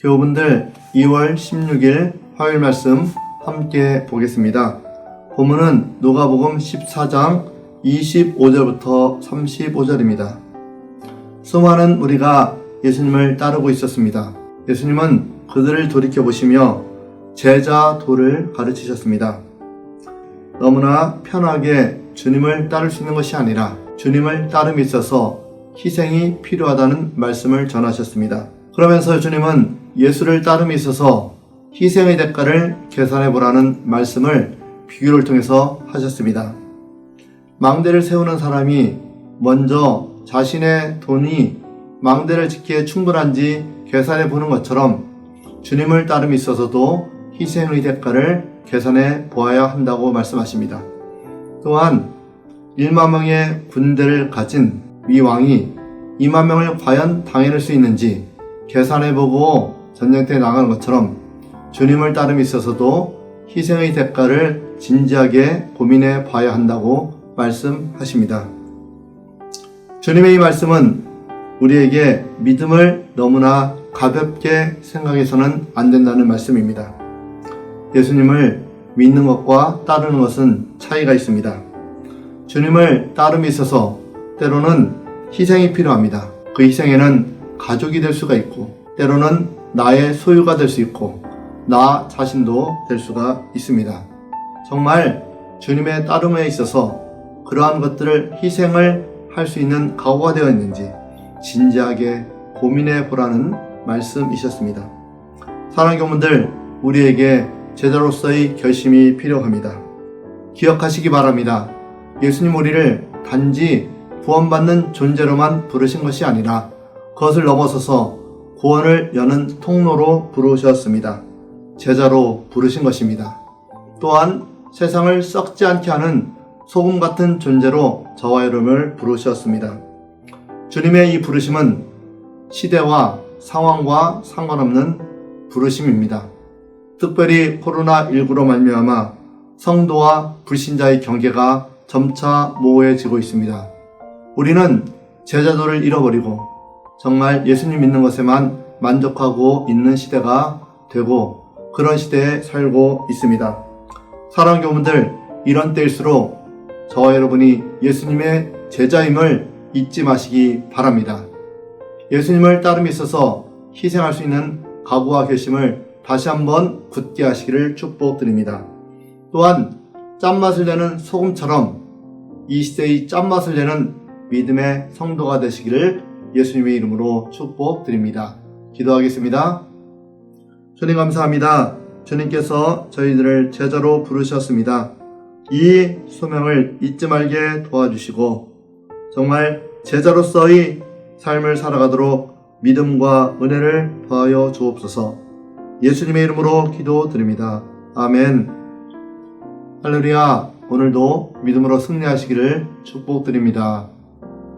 교우분들 2월 16일 화요일 말씀 함께 보겠습니다. 본문은 누가복음 14장 25절부터 35절입니다. 수많은 우리가 예수님을 따르고 있었습니다. 예수님은 그들을 돌이켜 보시며 제자 도를 가르치셨습니다. 너무나 편하게 주님을 따를 수 있는 것이 아니라 주님을 따름에 있어서 희생이 필요하다는 말씀을 전하셨습니다. 그러면서 주님은 예수를 따름에 있어서 희생의 대가를 계산해 보라는 말씀을 비교를 통해서 하셨습니다. 망대를 세우는 사람이 먼저 자신의 돈이 망대를 짓기에 충분한지 계산해 보는 것처럼 주님을 따름에 있어서도 희생의 대가를 계산해 보아야 한다고 말씀하십니다. 또한 1만 명의 군대를 가진 위 왕이 2만 명을 과연 당해낼 수 있는지 계산해보고 전쟁터에 나가는 것처럼 주님을 따름에 있어서도 희생의 대가를 진지하게 고민해 봐야 한다고 말씀하십니다. 주님의 이 말씀은 우리에게 믿음을 너무나 가볍게 생각해서는 안 된다는 말씀입니다. 예수님을 믿는 것과 따르는 것은 차이가 있습니다. 주님을 따름에 있어서 때로는 희생이 필요합니다. 그 희생에는 가족이 될 수가 있고, 때로는 나의 소유가 될 수 있고, 나 자신도 될 수가 있습니다. 정말 주님의 따름에 있어서 그러한 것들을 희생을 할 수 있는 각오가 되어 있는지 진지하게 고민해 보라는 말씀이셨습니다. 사랑하는 교문들, 우리에게 제자로서의 결심이 필요합니다. 기억하시기 바랍니다. 예수님 우리를 단지 구원받는 존재로만 부르신 것이 아니라 그것을 넘어서서 구원을 여는 통로로 부르셨습니다. 제자로 부르신 것입니다. 또한 세상을 썩지 않게 하는 소금 같은 존재로 저와 여러분을 부르셨습니다. 주님의 이 부르심은 시대와 상황과 상관없는 부르심입니다. 특별히 코로나19로 말미암아 성도와 불신자의 경계가 점차 모호해지고 있습니다. 우리는 제자도를 잃어버리고 정말 예수님 믿는 것에만 만족하고 있는 시대가 되고 그런 시대에 살고 있습니다. 사랑하는 교우분들 이런 때일수록 저와 여러분이 예수님의 제자임을 잊지 마시기 바랍니다. 예수님을 따름에 있어서 희생할 수 있는 각오와 결심을 다시 한번 굳게 하시기를 축복드립니다. 또한 짠맛을 내는 소금처럼 이 시대의 짠맛을 내는 믿음의 성도가 되시기를 예수님의 이름으로 축복드립니다. 기도하겠습니다. 주님 감사합니다. 주님께서 저희들을 제자로 부르셨습니다. 이 소명을 잊지 말게 도와주시고 정말 제자로서의 삶을 살아가도록 믿음과 은혜를 더하여 주옵소서. 예수님의 이름으로 기도드립니다. 아멘. 할렐루야. 오늘도 믿음으로 승리하시기를 축복드립니다.